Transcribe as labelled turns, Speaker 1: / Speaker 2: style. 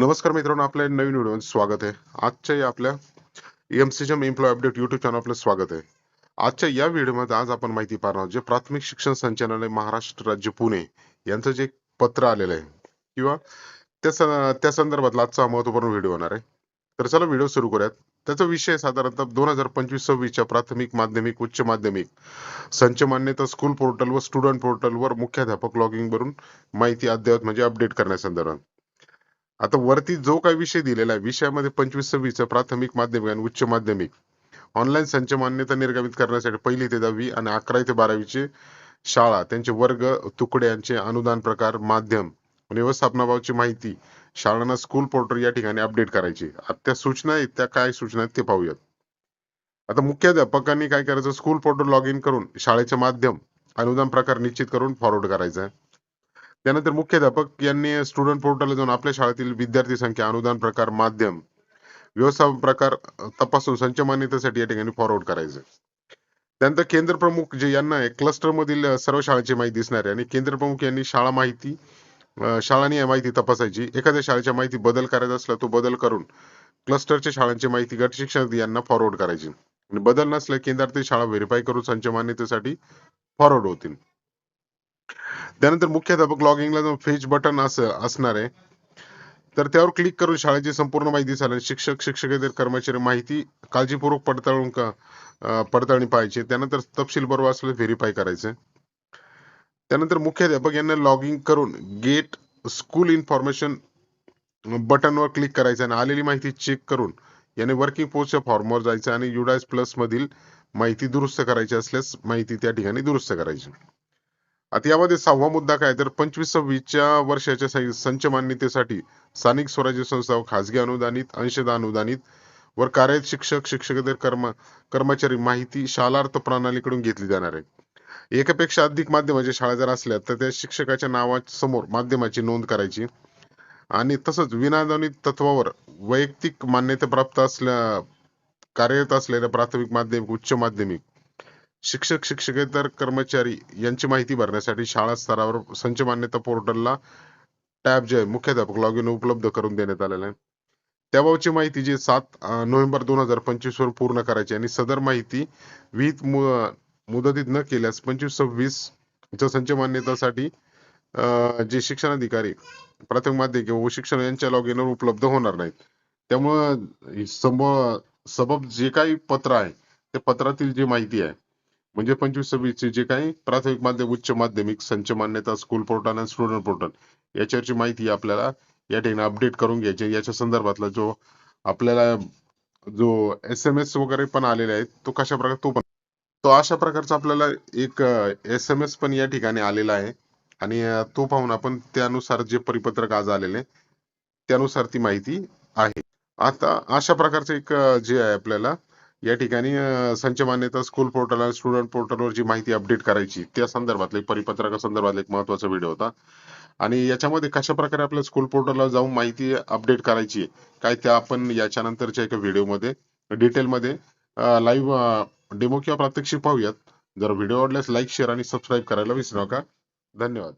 Speaker 1: नमस्कार मित्रांनो आपल्या नवीन व्हिडिओ स्वागत आहे. आजच्या या आपल्या एमसीजम एम्प्लॉय अपडेट युट्यूब चॅनल आपलं स्वागत आहे. आजच्या या व्हिडिओमध्ये आज आपण माहिती पाहणार आहोत जे प्राथमिक शिक्षण संचालनालय महाराष्ट्र राज्य पुणे यांचं जे पत्र आलेलं आहे किंवा त्या त्या संदर्भातला आजचा महत्त्वपूर्ण व्हिडिओ होणार आहे. तर चला व्हिडिओ सुरू करूयात. त्याचा विषय साधारणतः दोन हजार पंचवीस सव्वीसच्या प्राथमिक माध्यमिक उच्च माध्यमिक संच मान्यता स्कूल पोर्टल व स्टुडंट पोर्टलवर मुख्याध्यापक लॉगिंग वरून माहिती अद्ययावत म्हणजे अपडेट करण्यासंदर्भात. आता वरती जो काही विषय दिलेला आहे विषयामध्ये पंचवीस सव्वीस प्राथमिक माध्यमिक आणि उच्च माध्यमिक. ऑनलाईन संच मान्यता निर्गमित करण्यासाठी पहिली ते दहावी आणि अकरावी ते बारावीचे शाळा त्यांचे वर्ग तुकड्यांचे अनुदान प्रकार माध्यम व्यवस्थापनाबाबतची माहिती शाळांना स्कूल पोर्टल या ठिकाणी अपडेट करायची. आता त्या सूचना आहेत त्या काय सूचना आहेत ते पाहूयात. आता मुख्याध्यापकांनी काय करायचं? स्कूल पोर्टल लॉग इन करून शाळेचे माध्यम अनुदान प्रकार निश्चित करून फॉरवर्ड करायचा आहे. त्यानंतर मुख्याध्यापक यांनी स्टुडंट पोर्टलला जाऊन आपल्या शाळेतील विद्यार्थी संख्या अनुदान प्रकार माध्यम व्यवस्थापन प्रकार तपासून संच मान्यतेसाठी या ठिकाणी फॉरवर्ड करायचं. त्यानंतर केंद्र प्रमुख जे यांना आहे क्लस्टर मधील सर्व शाळांची माहिती दिसणार आहे. आणि केंद्र प्रमुख यांनी शाळा माहिती शाळांनी या माहिती तपासायची. एखाद्या शाळेच्या माहिती बदल करायचा असला तो बदल करून क्लस्टरच्या शाळांची माहिती गट शिक्षक यांना फॉरवर्ड करायची. आणि बदल नसल्या केंद्रातील शाळा व्हेरीफाय करून संच मान्यतेसाठी फॉरवर्ड होतील. त्यानंतर मुख्याध्यापक लॉगिंगला जो फेच बटन असं असणार आहे. तर त्यावर क्लिक करून शाळेची संपूर्ण माहिती झाली शिक्षक शिक्षकेतर कर्मचारी माहिती काळजीपूर्वक पडताळून का- पडताळणी पाहायची. त्यानंतर तपशील बरोबर असलं व्हेरीफाय करायचं. त्यानंतर मुख्याध्यापक यांना लॉगिंग करून गेट स्कूल इन्फॉर्मेशन बटनवर क्लिक करायचं आणि आलेली माहिती चेक करून याने वर्किंग पोस्टच्या फॉर्मवर जायचं आणि युडायस प्लस मधील माहिती दुरुस्त करायची असल्यास माहिती त्या ठिकाणी दुरुस्त करायची. आता यामध्ये सहावा मुद्दा काय तर पंचवीस सव्वीसच्या वर्षाच्या संच मान्यतेसाठी स्थानिक स्वराज्य संस्था खाजगी खासगी अनुदानित अंशतः अनुदानित वर कार्यरत शिक्षक शिक्षकेतर कर्म कर्मचारी माहिती शालार्थ प्रणालीकडून घेतली जाणार आहे. एकापेक्षा अधिक माध्यमाच्या शाळा जर असल्या तर त्या शिक्षकाच्या नावासमोर माध्यमाची नोंद करायची आणि तसंच विनादानित तत्वावर वैयक्तिक मान्यता प्राप्त असल्या कार्यरत असलेल्या प्राथमिक माध्यमिक उच्च माध्यमिक शिक्षक शिक्षकेतर कर्मचारी यांची माहिती भरण्यासाठी शाळा स्तरावर संच मान्यता पोर्टलला टॅब जे आहे, मुख्याध्यापक लॉग इन उपलब्ध करून देण्यात आलेला आहे. त्याबाबतची माहिती जी सात नोव्हेंबर दोन हजार पंचवीस वर पूर्ण करायची आणि सदर माहिती विहित मु- मुदतीत न केल्यास पंचवीस सव्वीस च्या संच मान्यतासाठी अं, जे शिक्षणाधिकारी प्राथमिक माध्यमिक व शिक्षण यांच्या लॉग इनवर उपलब्ध होणार नाहीत. त्यामुळं सम- सबब जे काही पत्र आहे ते पत्रातील जी माहिती आहे म्हणजे पंचवीस सव्वीसचे जे काही प्राथमिक माध्यमिक उच्च माध्यमिक संच मान्यता स्कूल पोर्टल आणि स्टुडंट पोर्टल याच्यावरची माहिती आपल्याला या ठिकाणी अपडेट करून घ्यायची याच्या संदर्भातला जो आपल्याला जो एस एम एस वगैरे पण आलेले आहेत तो कशा प्रकारे तो पण तो अशा प्रकारचा आपल्याला एक एस एम एस पण या ठिकाणी आलेला आहे. आणि तो पाहून आपण त्यानुसार जे परिपत्रक आज आलेले त्यानुसार ती माहिती आहे. आता अशा प्रकारचं एक जे आहे आपल्याला या ठिकाणी संच मान्यता स्कूल पोर्टल आणि स्टुडंट पोर्टलवर जी माहिती अपडेट करायची त्या संदर्भातला एक परिपत्रकासंदर्भातला एक महत्त्वाचा व्हिडिओ होता. आणि याच्यामध्ये कशा प्रकारे आपल्या स्कूल पोर्टलला जाऊन माहिती अपडेट करायची काय त्या आपण याच्या नंतरच्या एका व्हिडिओमध्ये डिटेलमध्ये लाईव्ह डेमो किंवा प्रात्यक्षिक पाहूयात. जर व्हिडिओ आवडल्यास लाईक शेअर आणि सबस्क्राईब करायला विसरू नका. धन्यवाद.